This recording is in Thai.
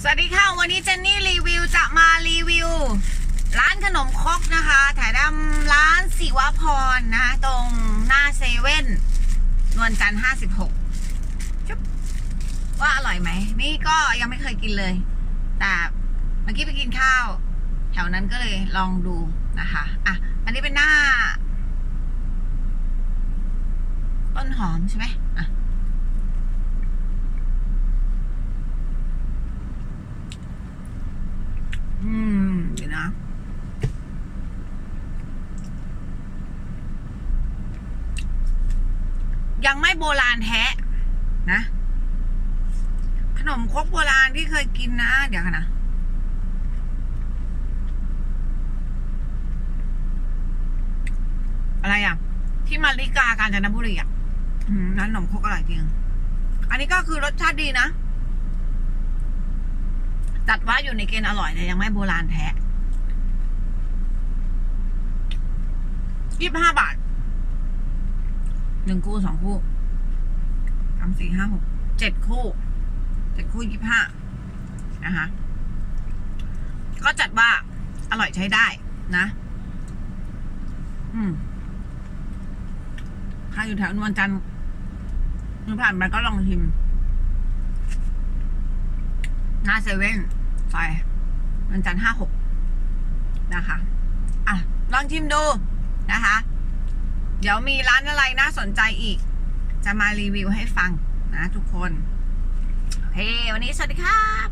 สวัสดีค่ะ วันนี้เจนนี่รีวิวจะมารีวิว ร้านขนมครกนะคะแถวดำร้านศิวพรนะคะตรงหน้าเซเว่นนวลจันทร์ห้าสิบหกจุ๊บว่าอร่อยไหม นี่ก็ยังไม่เคยกินเลย แต่เมื่อกี้ไปกินข้าว แถวนั้นก็เลยลองดูนะคะอะอันนี้เป็นหน้า ต้นหอมใช่ไหมอะ อืมเดี๋ยวนะยังไม่โบราณแท้นะ ขนมครกโบราณที่เคยกินนะ เดี๋ยวนนะอะไรอะ ที่มาริกาการจนบุรีอะนั้นขนมครกอร่อยจริง อันนี้ก็คือรสชาติดีนะ จัดว่าอยู่ในเกณฑ์อร่อยแต่ยังไม่โบราณแท้ยี่สิบห้าบาทหนึ่งคู่สองคู่สามสี่ห้าหกเจ็ดคู่เจ็ดคู่ยี่สิบห้านะคะก็จัดว่าอร่อยใช้ได้นะ อืมใครอยู่แถวนวลจันทร์ผ่านไปก็ลองชิมหน้าเซเว่น ซอยวันจันทร์ห้าหกนะคะ อะ ลองชิมดูนะคะ เดี๋ยวมีร้านอะไรน่าสนใจอีก จะมารีวิวให้ฟังนะทุกคน โอเค วันนี้สวัสดีครับ